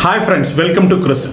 hi friends welcome to Chris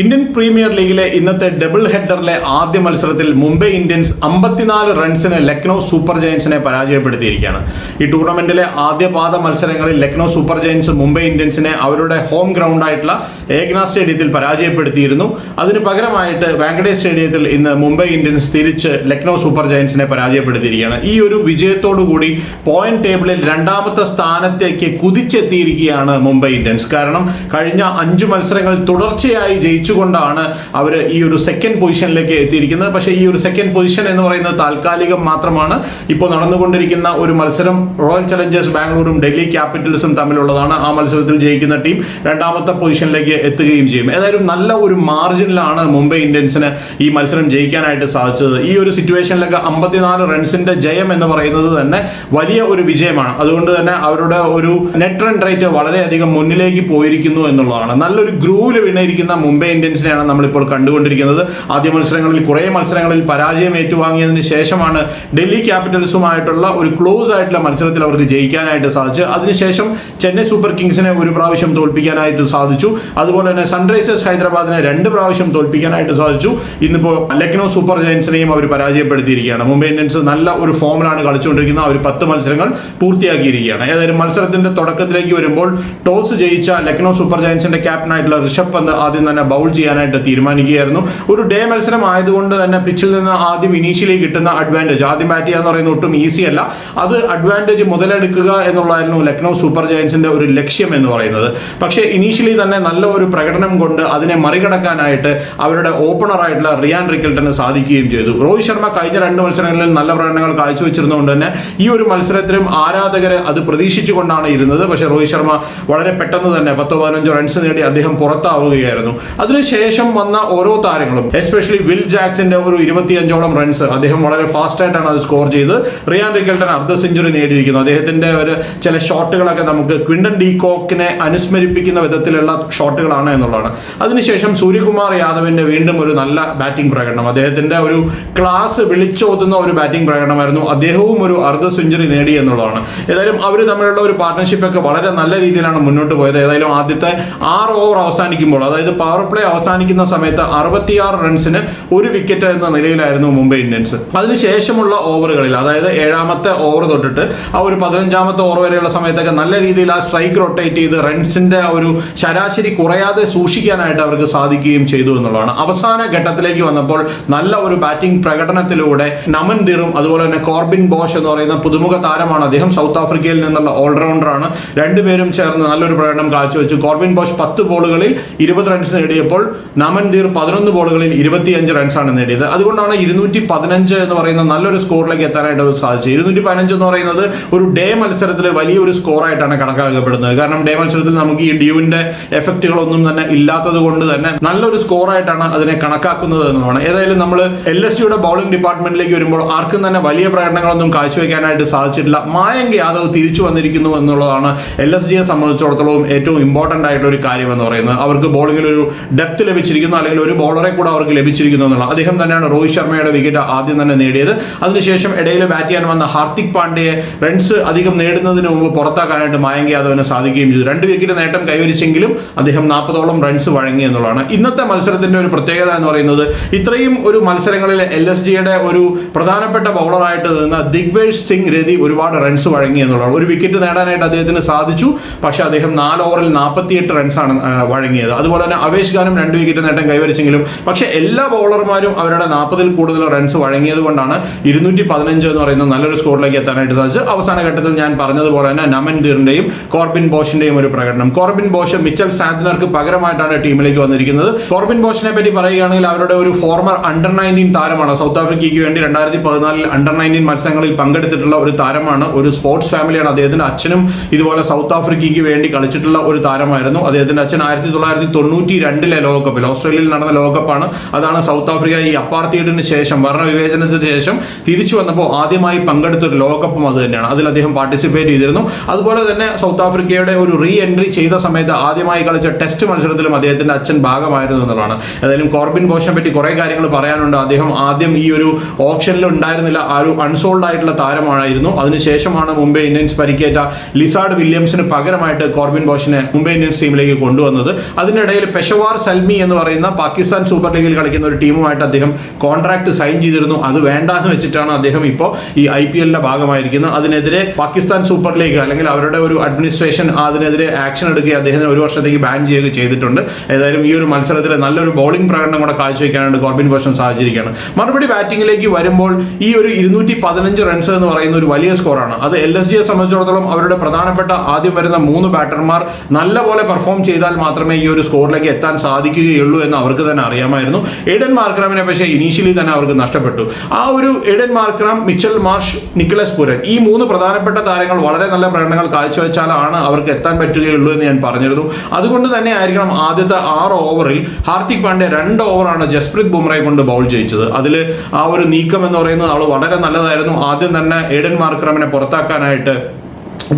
Indian premier ലീഗിലെ ഇന്നത്തെ double ഹെഡറിലെ ആദ്യ മത്സരത്തിൽ മുംബൈ ഇന്ത്യൻസ് അമ്പത്തിനാല് റൺസിന് ലക്നൗ സൂപ്പർ ജയൻസിനെ പരാജയപ്പെടുത്തിയിരിക്കുകയാണ്. ഈ ടൂർണമെന്റിലെ ആദ്യ പാദ മത്സരങ്ങളിൽ ലക്നൗ സൂപ്പർ ജയൻസ് മുംബൈ ഇന്ത്യൻസിനെ അവരുടെ ഹോം ഗ്രൗണ്ടായിട്ടുള്ള ഏകന സ്റ്റേഡിയത്തിൽ പരാജയപ്പെടുത്തിയിരുന്നു. അതിന് പകരമായിട്ട് വാങ്കഡേ സ്റ്റേഡിയത്തിൽ ഇന്ന് മുംബൈ ഇന്ത്യൻസ് തിരിച്ച് ലക്നൗ സൂപ്പർ ജയൻസിനെ പരാജയപ്പെടുത്തിയിരിക്കുകയാണ്. ഈ ഒരു വിജയത്തോടുകൂടി പോയിന്റ് ടേബിളിൽ രണ്ടാമത്തെ സ്ഥാനത്തേക്ക് കുതിച്ചെത്തിയിരിക്കുകയാണ് മുംബൈ ഇന്ത്യൻസ്. കാരണം കഴിഞ്ഞ അഞ്ച് മത്സരങ്ങൾ തുടർച്ചയായി ജയിച്ചുകൊണ്ടാണ് അവർ ഈ ഒരു സെക്കൻഡ് പൊസിഷനിലേക്ക് എത്തിയിരിക്കുന്നത്. പക്ഷേ ഈ ഒരു സെക്കൻഡ് പൊസിഷൻ എന്ന് പറയുന്നത് താൽക്കാലികം മാത്രമാണ്. ഇപ്പോൾ നടന്നുകൊണ്ടിരിക്കുന്ന ഒരു മത്സരം റോയൽ ചലഞ്ചേഴ്സ് ബാംഗ്ലൂരും ഡൽഹി ക്യാപിറ്റൽസും തമ്മിലുള്ളതാണ്. ആ മത്സരത്തിൽ ജയിക്കുന്ന ടീം രണ്ടാമത്തെ പൊസിഷനിലേക്ക് എത്തുകയും ചെയ്യും. ഏതായാലും നല്ല ഒരു മാർജിനിലാണ് മുംബൈ ഇന്ത്യൻസിന് ഈ മത്സരം ജയിക്കാനായിട്ട് സാധിച്ചത്. ഈ ഒരു സിറ്റുവേഷനിലൊക്കെ അമ്പത്തിനാല് റൺസിന്റെ ജയം എന്ന് പറയുന്നത് തന്നെ വലിയ ഒരു വിജയമാണ്. അതുകൊണ്ട് തന്നെ അവരുടെ ഒരു നെറ്റ് റൺ റേറ്റ് വളരെയധികം മുന്നിലേക്ക് പോയിരിക്കുന്നു എന്നുള്ളതാണ്. നല്ലൊരു ഗ്രൂവിൽ വീണിരിക്കുന്ന മുംബൈ ഇന്ത്യൻസിനെയാണ് നമ്മളിപ്പോൾ കണ്ടുകൊണ്ടിരിക്കുന്നത്. ആദ്യ മത്സരങ്ങളിൽ കുറേ മത്സരങ്ങളിൽ പരാജയം ഏറ്റുവാങ്ങിയതിന് ശേഷമാണ് ഡൽഹി ക്യാപിറ്റൽസുമായിട്ടുള്ള ഒരു ക്ലോസ് ആയിട്ടുള്ള മത്സരത്തിൽ അവർക്ക് ജയിക്കാനായിട്ട് സാധിച്ചു അതിനുശേഷം ചെന്നൈ സൂപ്പർ കിങ്സിനെ ഒരു പ്രാവശ്യം തോൽപ്പിക്കാനായിട്ട് സാധിച്ചു. അതുപോലെ തന്നെ സൺറൈസേഴ്സ് ഹൈദരാബാദിനെ രണ്ട് പ്രാവശ്യം തോൽപ്പിക്കാനായിട്ട് സാധിച്ചു. ഇന്നിപ്പോൾ ലക്നൗ സൂപ്പർ ജയൻസിനെയും അവർ പരാജയപ്പെടുത്തിയിരിക്കുകയാണ്. മുംബൈ ഇന്ത്യൻസ് നല്ല ഒരു ഫോമിലാണ് കളിച്ചുകൊണ്ടിരിക്കുന്നത് അവർ പത്ത് മത്സരങ്ങൾ പൂർത്തിയാക്കിയിരിക്കുകയാണ്. ഏതായാലും മത്സരത്തിന്റെ തുടക്കത്തിലേക്ക് വരുമ്പോൾ ടോസ് ജയിച്ച ലക്നൗ സൂപ്പർ ജയൻസിന്റെ ക്യാപ്റ്റനായിട്ടുള്ള ഋഷഭ് പന്ത് ആദ്യം തന്നെ ബൗൾ ചെയ്യാനായിട്ട് തീരുമാനിക്കുകയായിരുന്നു. ഒരു ഡേ മത്സരം ആയതുകൊണ്ട് തന്നെ പിച്ചിൽ നിന്ന് ആദ്യം ഇനീഷ്യലി കിട്ടുന്ന അഡ്വാന്റേജ് ആദ്യം ബാറ്റ് ചെയ്യുക എന്ന് പറയുന്നത് ഒട്ടും ഈസി അല്ല. അത് അഡ്വാന്റേജ് മുതലെടുക്കുക എന്നുള്ളതായിരുന്നു ലക്നൗ സൂപ്പർ ജയൻസിന്റെ ഒരു ലക്ഷ്യം എന്ന് പറയുന്നത്. പക്ഷേ ഇനീഷ്യലി തന്നെ നല്ല ഒരു പ്രകടനം കൊണ്ട് അതിനെ മറികടക്കാനായിട്ട് അവരുടെ ഓപ്പണറായിട്ടുള്ള റിയാൻ റിക്കൽട്ടന് സാധിക്കുകയും ചെയ്തു. രോഹിത് ശർമ്മ കഴിഞ്ഞ രണ്ട് മത്സരങ്ങളിൽ നല്ല പ്രകടനങ്ങൾ കാഴ്ചവെച്ചിരുന്നതുകൊണ്ട് തന്നെ ഈ ഒരു മത്സരത്തിലും ആരാധകര് അത് പ്രതീക്ഷിച്ചുകൊണ്ടാണ് ഇരുന്നത്. പക്ഷേ രോഹിത് ശർമ്മ വളരെ പെട്ടെന്ന് തന്നെ പത്തോ പതിനഞ്ചോ റൺസ് നേടി അദ്ദേഹം പുറത്താവുകയായിരുന്നു. അതിനുശേഷം വന്ന ഓരോ താരങ്ങളും എസ്പെഷ്യലി വിൽ ജാക്സിന്റെ ഒരു ഇരുപത്തിയഞ്ചോളം റൺസ് അദ്ദേഹം വളരെ ഫാസ്റ്റ് ആയിട്ടാണ് അത് സ്കോർ ചെയ്ത്. റിയാൻ റിക്കൽട്ടൻ അർദ്ധ സെഞ്ചുറി നേടിയിരിക്കുന്നു. അദ്ദേഹത്തിന്റെ ഒരു ചില ഷോട്ടുകളൊക്കെ നമുക്ക് ക്വിൻഡൻ ഡീകോക്കിനെ അനുസ്മരിപ്പിക്കുന്ന വിധത്തിലുള്ള ഷോട്ടുകളാണ് എന്നുള്ളതാണ്. അതിനുശേഷം സൂര്യകുമാർ യാദവിന്റെ വീണ്ടും ഒരു നല്ല ബാറ്റിംഗ് പ്രകടനം. അദ്ദേഹത്തിന്റെ ഒരു ക്ലാസ് വിളിച്ചോതുന്ന ഒരു ബാറ്റിംഗ് പ്രകടനമായിരുന്നു. അദ്ദേഹവും ഒരു അർദ്ധ സെഞ്ചുറി നേടി എന്നുള്ളതാണ്. ഏതായാലും അവർ തമ്മിലുള്ള ഒരു പാർട്ട്ണർഷിപ്പ് ഒക്കെ വളരെ നല്ല രീതിയിലാണ് മുന്നോട്ട് പോയത്. ഏതായാലും ആദ്യത്തെ ആറ് ഓവർ അവസാനിക്കുമ്പോൾ അതായത് പവർ പ്ലേ അവസാനിക്കുന്ന സമയത്ത് അറുപത്തിയാറ് റൺസിന് ഒരു വിക്കറ്റ് എന്ന നിലയിലായിരുന്നു മുംബൈ ഇന്ത്യൻസ്. അതിനുശേഷമുള്ള ഓവറുകളിൽ അതായത് ഏഴാമത്തെ ഓവർ തൊട്ടിട്ട് ആ ഒരു പതിനഞ്ചാമത്തെ ഓവർ വരെയുള്ള സമയത്തൊക്കെ നല്ല രീതിയിൽ ആ സ്ട്രൈക്ക് റൊട്ടേറ്റ് ചെയ്ത് റൺസിന്റെ ആ ഒരു ശരാശരി കുറയാതെ സൂക്ഷിക്കാനായിട്ട് അവർക്ക് സാധിക്കുകയും ചെയ്തു എന്നുള്ളതാണ്. അവസാന ഘട്ടത്തിലേക്ക് വന്നപ്പോൾ നല്ല ഒരു ബാറ്റിംഗ് പ്രകടനത്തിലൂടെ നമൻ ദിറും അതുപോലെ തന്നെ കോർബിൻ ബോഷ് എന്ന് പറയുന്ന പുതുമുഖ താരമാണ് അദ്ദേഹം സൗത്ത് ആഫ്രിക്കയിൽ നിന്നുള്ള ഓൾറൗണ്ടറാണ് രണ്ടുപേരും ചേർന്ന് നല്ലൊരു പ്രകടനം കാഴ്ചവെച്ചു. കോർബിൻ ബോഷ് പത്ത് ബോളുകളിൽ ഇരുപത് റൺസ് നേടിയപ്പോൾ നമൻ ദീർ പതിനൊന്ന് ബോളുകളിൽ ഇരുപത്തിയഞ്ച് റൺസാണ് നേടിയത്. അതുകൊണ്ടാണ് ഇരുന്നൂറ്റി പതിനഞ്ച് എന്ന് പറയുന്ന നല്ലൊരു സ്കോറിലേക്ക് എത്താനായിട്ട് സാധിച്ചത്. ഇരുന്നൂറ്റി പതിനഞ്ച് എന്ന് പറയുന്നത് ഒരു ഡേ മത്സരത്തിൽ വലിയൊരു സ്കോറായിട്ടാണ് കണക്കാക്കപ്പെടുന്നത്. കാരണം ഡേ മത്സരത്തിൽ നമുക്ക് ഈ ഡ്യൂവിന്റെ എഫക്റ്റുകളൊന്നും തന്നെ ഇല്ലാത്തത് കൊണ്ട് തന്നെ നല്ലൊരു സ്കോറായിട്ടാണ് അതിനെ കണക്കാക്കുന്നത് എന്നുള്ളതാണ്. ഏതായാലും നമ്മൾ എൽ എസ് സിയുടെ ബൗളിംഗ് ഡിപ്പാർട്ട്മെന്റിലേക്ക് വരുമ്പോൾ ആർക്കും തന്നെ വലിയ പ്രകടനങ്ങളൊന്നും കാഴ്ചവെക്കാനായിട്ട് സാധിച്ചിട്ടില്ല. മായങ്ക യാദവ് തിരിച്ചു വന്നിരിക്കുന്നു എന്നുള്ളതാണ് എൽ എസ് ജിയെ സംബന്ധിച്ചിടത്തോളം ഏറ്റവും ഇമ്പോർട്ടന്റ് ആയിട്ടുള്ള ഒരു കാര്യം എന്ന് പറയുന്നത്. അവർക്ക് ബോളിംഗിൽ ഒരു ഡെപ്ത് ലഭിച്ചിരിക്കുന്നു അല്ലെങ്കിൽ ഒരു ബോളറെ കൂടെ അവർക്ക് ലഭിച്ചിരിക്കുന്നു എന്നുള്ള അദ്ദേഹം തന്നെയാണ് രോഹിത് ശർമ്മയുടെ വിക്കറ്റ് ആദ്യം തന്നെ നേടിയത്. അതിനുശേഷം ഇടയിൽ ബാറ്റ് ചെയ്യാൻ വന്ന ഹാർദിക് പാണ്ഡ്യയെ റൺസ് അധികം നേടുന്നതിന് മുമ്പ് പുറത്താക്കാനായിട്ട് മായങ്ക് യാദവിന് സാധിക്കുകയും ചെയ്തു. രണ്ട് വിക്കറ്റ് നേട്ടം കൈവരിച്ചെങ്കിലും അദ്ദേഹം നാൽപ്പതോളം റൺസ് വഴങ്ങി എന്നുള്ളതാണ്. ഇന്നത്തെ മത്സരത്തിന്റെ ഒരു പ്രത്യേകത എന്ന് പറയുന്നത് ഇത്രയും ഒരു മത്സരങ്ങളിൽ എൽ എസ് ജിയുടെ ഒരു പ്രധാനപ്പെട്ട ബൗളറായിട്ട് നിന്ന ദിഗ്വേഷ് സിംഗ് രതി ഒരുപാട് റൺസ് വഴങ്ങി എന്നുള്ളതാണ്. ഒരു വിക്കറ്റ് നേടാനായിട്ട് അദ്ദേഹത്തിന് സാധിച്ചു. പക്ഷേ അദ്ദേഹം നാല് ഓവറിൽ നാൽപ്പത്തിയെട്ട് റൺസാണ് വഴങ്ങിയത്. അതുപോലെ തന്നെ അവേഷ് ഖാനും രണ്ട് വിക്കറ്റ് നേട്ടം കൈവരിച്ചെങ്കിലും പക്ഷേ എല്ലാ ബൗളർമാരും അവരുടെ നാൽപ്പതിൽ കൂടുതൽ റൺസ് വഴങ്ങിയത് കൊണ്ടാണ് ഇരുന്നൂറ്റി പതിനഞ്ച് എന്ന് പറയുന്ന നല്ലൊരു സ്കോറിലേക്ക് എത്താനായിട്ട് സാധിച്ചത്. അവസാന ഘട്ടത്തിൽ ഞാൻ പറഞ്ഞതുപോലെ തന്നെ നമൻ ദീറിന്റെയും കോർബിൻ ബോഷിന്റെയും ഒരു പ്രകടനം. കോർബിൻ ബോഷ് മിച്ചൽ സാന്ത്നർക്ക് പകരമായിട്ടാണ് ടീമിലേക്ക് വന്നിരിക്കുന്നത്. കോർബിൻ ബോഷിനെ പറ്റി പറയുകയാണെങ്കിൽ അവരുടെ ഒരു ഫോർമർ അണ്ടർ നയന്റീൻ താരമാണ്. സൗത്ത് ആഫ്രിക്കയ്ക്ക് വേണ്ടി രണ്ടായിരത്തി പതിനാലിൽ അണ്ടർ നയന്റീൻ മത്സരങ്ങളിൽ പങ്കെടുത്തിട്ടുള്ള ഒരു താരമാണ്. ഒരു സ്പോർട്സ് ഫാമിലിയാണ് അദ്ദേഹത്തിന്റെ അച്ഛനും ഇതുപോലെ സൗത്ത് ആഫ്രിക്കയ്ക്ക് വേണ്ടി കളിച്ചിട്ടുള്ള ഒരു താരമായിരുന്നു. അദ്ദേഹത്തിന്റെ അച്ഛൻ ആയിരത്തി തൊള്ളായിരത്തി തൊണ്ണൂറ്റി രണ്ടിൽ ആദ്യത്തെ ലോകകപ്പിൽ. ഓസ്ട്രേലിയയിൽ നടന്ന ലോകകപ്പാണ്. അതാണ് സൗത്ത് ആഫ്രിക്ക ഈ അപ്പാർത്തീഡിന് ശേഷം വർണവിവേചനത്തിന് ശേഷം തിരിച്ചു വന്നപ്പോൾ ആദ്യമായി പങ്കെടുത്ത ഒരു ലോകകപ്പും അത് തന്നെയാണ്. അതിൽ അദ്ദേഹം പാർട്ടിസിപ്പേറ്റ് ചെയ്തിരുന്നു. അതുപോലെ തന്നെ സൗത്ത് ആഫ്രിക്കയുടെ ഒരു റീ എൻട്രി ചെയ്ത സമയത്ത് ആദ്യമായി കളിച്ച ടെസ്റ്റ് മത്സരത്തിലും അദ്ദേഹത്തിന്റെ അച്ഛൻ ഭാഗമായിരുന്നു എന്നുള്ളതാണ്. ഏതായാലും കോർബിൻ ബോഷിനെ പറ്റി കുറെ കാര്യങ്ങൾ പറയാനുണ്ട്. അദ്ദേഹം ആദ്യം ഈ ഒരു ഓപ്ഷനിൽ ഉണ്ടായിരുന്നില്ല. ആ ഒരു അൺസോൾഡ് ആയിട്ടുള്ള താരമായിരുന്നു. അതിനുശേഷമാണ് മുംബൈ ഇന്ത്യൻസ് പരിക്കേറ്റ ലിസാർഡ് വില്യംസിന് പകരമായിട്ട് കോർബിൻ ബോഷിനെ മുംബൈ ഇന്ത്യൻസ് ടീമിലേക്ക് കൊണ്ടുവന്നത്. അതിനിടയിൽ പെഷവാർ സൽമി എന്ന് പറയുന്ന പാകിസ്ഥാൻ സൂപ്പർ ലീഗിൽ കളിക്കുന്ന ഒരു ടീമുമായിട്ട് അദ്ദേഹം കോൺട്രാക്ട് സൈൻ ചെയ്തിരുന്നു. അത് വേണ്ടാന്ന് വെച്ചിട്ടാണ് അദ്ദേഹം ഇപ്പോൾ ഈ ഐ പി എല്ലിന്റെ ഭാഗമായിരിക്കുന്നത്. അതിനെതിരെ പാകിസ്ഥാൻ സൂപ്പർ ലീഗ് അല്ലെങ്കിൽ അവരുടെ ഒരു അഡ്മിനിസ്ട്രേഷൻ അതിനെതിരെ ആക്ഷൻ എടുക്കുകയും അദ്ദേഹത്തിന് ഒരു വർഷത്തേക്ക് ബാൻ ചെയ്യുകയും ചെയ്തിട്ടുണ്ട്. ഏതായാലും ഈ ഒരു മത്സരത്തിൽ നല്ലൊരു ബോളിംഗ് പ്രകടനം കൂടെ കാഴ്ചവെക്കാനായിട്ട് കോർബിൻ ബോഷൻ സാഹചര്യമാണ് മറുപടി ബാറ്റിംഗിലേക്ക് വരുമ്പോൾ ഈ ഒരു ഇരുന്നൂറ്റി പതിനഞ്ച് റൺസ് എന്ന് പറയുന്ന ഒരു വലിയ സ്കോറാണ് അത് എൽ എസ് ജിയെ സംബന്ധിച്ചിടത്തോളം അവരുടെ പ്രധാനപ്പെട്ട ആദ്യം വരുന്ന മൂന്ന് ബാറ്റർമാർ നല്ലപോലെ പെർഫോം ചെയ്താൽ മാത്രമേ ഈ ഒരു സ്കോറിലേക്ക് എത്താൻ സാധിക്കുകയുള്ളൂ എന്ന് അവർക്ക് തന്നെ അറിയാമായിരുന്നു. എഡൻ മാർക്രാമിനെ പക്ഷേ ഇനീഷ്യലി തന്നെ അവർക്ക് നഷ്ടപ്പെട്ടു. ആ ഒരു Aiden Markram Mitchell Marsh Nicholas Pooran ഈ മൂന്ന് പ്രധാനപ്പെട്ട താരങ്ങൾ വളരെ നല്ല പ്രകടനങ്ങൾ കാഴ്ചവെച്ചാലാണ് അവർക്ക് എത്താൻ പറ്റുകയുള്ളൂ എന്ന് ഞാൻ പറഞ്ഞിരുന്നു. അതുകൊണ്ട് തന്നെ ആയിരിക്കണം ആദ്യത്തെ ആറ് ഓവറിൽ ഹാർദിക് പാണ്ഡ്യ രണ്ട് ഓവറാണ് ജസ്പ്രീത് ബുംറയെ കൊണ്ട് ബൗൾ ജയിച്ചത്. അതിൽ ആ ഒരു നീക്കം എന്ന് പറയുന്നത് അവൾ വളരെ നല്ലതായിരുന്നു. ആദ്യം തന്നെ എഡൻ മാർക്രാമിനെ പുറത്താക്കാനായിട്ട്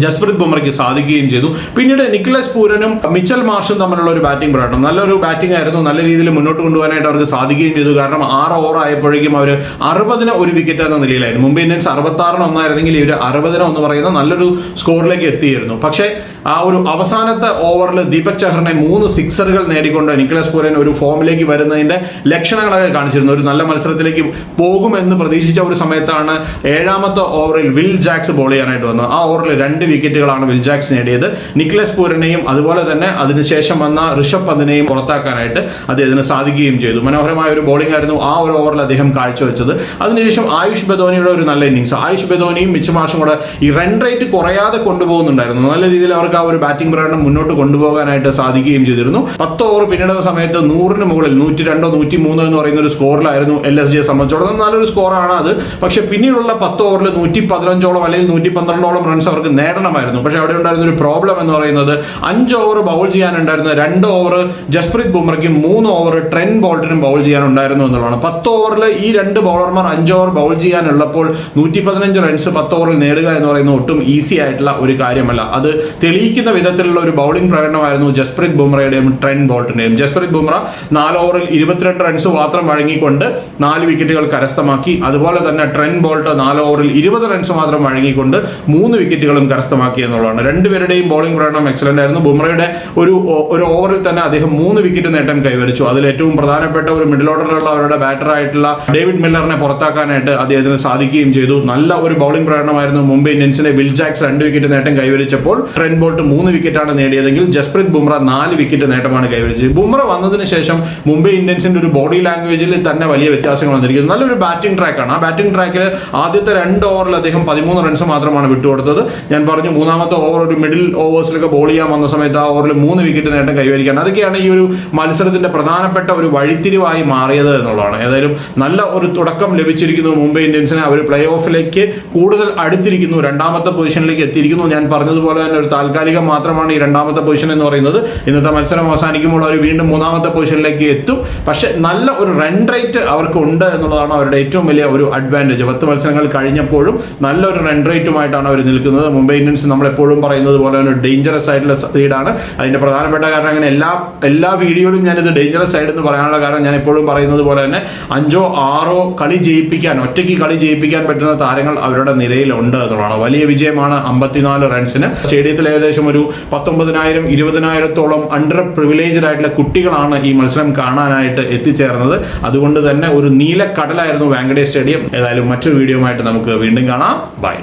ജസ്പ്രീത് ബുംറയ്ക്ക് സാധിക്കുകയും ചെയ്തു. പിന്നീട് നിക്കലസ് പൂരനും മിച്ചൽ മാർഷും തമ്മിലുള്ള ഒരു ബാറ്റിംഗ് പ്രകടനം നല്ലൊരു ബാറ്റിംഗ് ആയിരുന്നു. നല്ല രീതിയിൽ മുന്നോട്ട് കൊണ്ടുപോകാനായിട്ട് അവർക്ക് സാധിക്കുകയും ചെയ്തു. കാരണം ആറ് ഓവർ ആയപ്പോഴേക്കും അവർ അറുപതിന് ഒരു വിക്കറ്റ് എന്ന നിലയിലായിരുന്നു. മുംബൈ ഇന്ത്യൻസ് അറുപത്താറിന് ഒന്നായിരുന്നെങ്കിൽ ഇവർ അറുപതിന് ഒന്ന് പറയുന്ന നല്ലൊരു സ്കോറിലേക്ക് എത്തിയിരുന്നു. പക്ഷേ ആ ഒരു അവസാനത്തെ ഓവറിൽ ദീപക് ചഹറിനെ മൂന്ന് സിക്സറുകൾ നേടിക്കൊണ്ട് നിക്കലസ് പൂരൻ ഒരു ഫോമിലേക്ക് വരുന്നതിന്റെ ലക്ഷണങ്ങളൊക്കെ കാണിച്ചിരുന്നു. ഒരു നല്ല മത്സരത്തിലേക്ക് പോകുമെന്ന് പ്രതീക്ഷിച്ച ഒരു സമയത്താണ് ഏഴാമത്തെ ഓവറിൽ വിൽ ജാക്സ് ബോൾ ചെയ്യാനായിട്ട് വന്നത്. ആ ഓവറിൽ രണ്ട് വിക്കറ്റുകളാണ് വിൽ ജാക്സ് നേടിയത്. നിക്ലസ് പൂരനെയും അതുപോലെ തന്നെ അതിനുശേഷം വന്ന ഋഷഭ് പന്തിനെയും പുറത്താക്കാനായിട്ട് അദ്ദേഹത്തിന് സാധിക്കുകയും ചെയ്തു. മനോഹരമായ ഒരു ബോളിംഗ് ആയിരുന്നു ആ ഒരു ഓവറിൽ അദ്ദേഹം കാഴ്ചവെച്ചത്. അതിനുശേഷം ആയുഷ് ബദോനിയുടെ ഒരു നല്ല ഇന്നിങ്സ് ആയുഷ് ബദോനിയും മിച്ചമാഷും കൂടെ ഈ റൺ റേറ്റ് കുറയാതെ കൊണ്ടുപോകുന്നുണ്ടായിരുന്നു. നല്ല രീതിയിൽ അവർക്ക് ആ ഒരു ബാറ്റിംഗ് പ്രകടനം മുന്നോട്ട് കൊണ്ടുപോകാനായിട്ട് സാധിക്കുകയും ചെയ്തിരുന്നു. പത്ത് ഓവർ പിന്നിടുന്ന സമയത്ത് നൂറിന് മുകളിൽ നൂറ്റി രണ്ടോ നൂറ്റി മൂന്നോ എന്ന് പറയുന്ന ഒരു സ്കോറിലായിരുന്നു എൽ എസ് ജിയെ സംബന്ധിച്ചിടത്തോളം. നല്ലൊരു സ്കോറാണ് അത്. പക്ഷേ പിന്നീടുള്ള പത്ത് ഓവറിൽ നൂറ്റി പതിനഞ്ചോളം അല്ലെങ്കിൽ നൂറ്റി പന്ത്രണ്ടോളം റൺസ് അവർക്ക് നേടണമായിരുന്നു. പക്ഷേ അവിടെ ഉണ്ടായിരുന്ന ഒരു പ്രോബ്ലം എന്ന് പറയുന്നത് അഞ്ച് ഓവർ ബൗൾ ചെയ്യാനുണ്ടായിരുന്ന രണ്ട് ഓവർ ജസ്പ്രീത് ബുംറയ്ക്കും മൂന്ന് ഓവർ ട്രെൻ ബോൾട്ടിനും ബൗൾ ചെയ്യാനുണ്ടായിരുന്നു എന്നുള്ളതാണ്. പത്ത് ഓവറിൽ ഈ രണ്ട് ബൗളർമാർ അഞ്ച് ഓവർ ബൗൾ ചെയ്യാനുള്ളപ്പോൾ നൂറ്റി പതിനഞ്ച് റൺസ് പത്ത് ഓവറിൽ നേടുക എന്ന് പറയുന്നത് ഒട്ടും ഈസി ആയിട്ടുള്ള ഒരു കാര്യമല്ല. അത് തെളിയിക്കുന്ന വിധത്തിലുള്ള ഒരു ബൗളിംഗ് പ്രകടനമായിരുന്നു ജസ്പ്രീത് ബുംറയുടെയും ട്രെൻ ബോൾട്ടിന്റെയും. ജസ്പ്രീത് ബുംറ നാല് ഓവറിൽ ഇരുപത്തിരണ്ട് റൺസ് മാത്രം വഴങ്ങിക്കൊണ്ട് നാല് വിക്കറ്റുകൾ കരസ്ഥമാക്കി. അതുപോലെ തന്നെ ട്രെൻ ബോൾട്ട് നാല് ഓവറിൽ ഇരുപത് റൺസ് മാത്രം വഴങ്ങിക്കൊണ്ട് മൂന്ന് വിക്കറ്റുകളും കരസ്ഥമാക്കി എന്നുള്ളതാണ്. രണ്ടുപേരുടെയും ബോളിംഗ് പ്രകടനം എക്സലന്റ് ആയിരുന്നു. ബുംറയുടെ ഒരു ഒരു ഓവറിൽ തന്നെ അദ്ദേഹം മൂന്ന് വിക്കറ്റ് നേട്ടം കൈവരിച്ചു. അതിൽ ഏറ്റവും പ്രധാനപ്പെട്ട ഒരു മിഡിൽ ഓർഡറിലുള്ള അവരുടെ ബാറ്ററായിട്ടുള്ള ഡേവിഡ് മില്ലറിനെ പുറത്താക്കാനായിട്ട് അദ്ദേഹത്തിന് സാധിക്കുകയും ചെയ്തു. നല്ല ഒരു ബൗളിംഗ് പ്രകടനമായിരുന്നു മുംബൈ ഇന്ത്യൻസിന്റെ വിൽ ജാക്സ് രണ്ട് വിക്കറ്റ് നേട്ടം കൈവരിച്ചപ്പോൾ ട്രെൻ ബോൾട്ട് മൂന്ന് വിക്കറ്റാണ് നേടിയതെങ്കിൽ ജസ്പ്രീത് ബുംറ നാല് വിക്കറ്റ് നേട്ടമാണ് കൈവരിച്ചത്. ബുംറ വന്നതിന് ശേഷം മുംബൈ ഇന്ത്യൻസിന്റെ ഒരു ബോഡി ലാംഗ്വേജിൽ തന്നെ വലിയ വ്യത്യാസങ്ങൾ വന്നിരിക്കുന്നു. നല്ലൊരു ബാറ്റിംഗ് ട്രാക്കാണ് ആ ബാറ്റിംഗ് ട്രാക്കിൽ ആദ്യത്തെ രണ്ട് ഓവറിൽ അദ്ദേഹം പതിമൂന്ന് റൺസ് മാത്രമാണ് വിട്ടുകൊടുത്തത്. ഞാൻ പറഞ്ഞു മൂന്നാമത്തെ ഓവർ ഒരു മിഡിൽ ഓവേഴ്സിലൊക്കെ ബോൾ ചെയ്യാൻ വന്ന സമയത്ത് ആ ഓവറിൽ മൂന്ന് വിക്കറ്റ് നേട്ടം കൈവരിക്കാൻ അതൊക്കെയാണ് ഈ ഒരു മത്സരത്തിന്റെ പ്രധാനപ്പെട്ട ഒരു വഴിത്തിരിവായി മാറിയത് എന്നുള്ളതാണ്. ഏതായാലും നല്ല ഒരു തുടക്കം ലഭിച്ചിരിക്കുന്നു മുംബൈ ഇന്ത്യൻസിന്. അവർ പ്ലേ ഓഫിലേക്ക് കൂടുതൽ അടുത്തിരിക്കുന്നു. രണ്ടാമത്തെ പൊസിഷനിലേക്ക് എത്തിയിരിക്കുന്നു. ഞാൻ പറഞ്ഞതുപോലെ തന്നെ ഒരു താൽക്കാലികം മാത്രമാണ് ഈ രണ്ടാമത്തെ പൊസിഷൻ എന്ന് പറയുന്നത്. ഇന്നത്തെ മത്സരം അവസാനിക്കുമ്പോൾ അവർ വീണ്ടും മൂന്നാമത്തെ പൊസിഷനിലേക്ക് എത്തും. പക്ഷെ നല്ല ഒരു റൺ റേറ്റ് അവർക്ക് ഉണ്ട് എന്നുള്ളതാണ് അവരുടെ ഏറ്റവും വലിയ ഒരു അഡ്വാന്റേജ് പത്ത് മത്സരങ്ങൾ കഴിഞ്ഞപ്പോഴും നല്ലൊരു റൺ റേറ്റുമായിട്ടാണ് അവർ നിൽക്കുന്നത്. മുംബൈ ഇന്ത്യൻസ് നമ്മളെപ്പോഴും പറയുന്നത് പോലെ തന്നെ ഡേഞ്ചറസ് ആയിട്ടുള്ള സൈഡാണ് അതിന്റെ പ്രധാനപ്പെട്ട കാരണം അങ്ങനെ എല്ലാ എല്ലാ വീഡിയോയിലും ഞാനിത് ഡേഞ്ചറസ് സൈഡ് എന്ന് പറയാനുള്ള കാരണം ഞാൻ എപ്പോഴും പറയുന്നത് പോലെ തന്നെ അഞ്ചോ ആറോ കളി ജയിപ്പിക്കാൻ ഒറ്റയ്ക്ക് കളി ജയിപ്പിക്കാൻ പറ്റുന്ന താരങ്ങൾ അവരുടെ നിരയിലുണ്ട് എന്നുള്ളതാണ്. വലിയ വിജയമാണ് അമ്പത്തിനാല് റൺസിന്. സ്റ്റേഡിയത്തിൽ ഏകദേശം ഒരു പത്തൊമ്പതിനായിരം ഇരുപതിനായിരത്തോളം അണ്ടർ പ്രിവിലേജ്ഡ് ആയിട്ടുള്ള കുട്ടികളാണ് ഈ മത്സരം കാണാനായിട്ട് എത്തിച്ചേർന്നത്. അതുകൊണ്ട് തന്നെ ഒരു നീല കടലായിരുന്നു വാങ്കഡേ സ്റ്റേഡിയം. ഏതായാലും മറ്റൊരു വീഡിയോ ആയിട്ട് നമുക്ക് വീണ്ടും കാണാം. ബൈ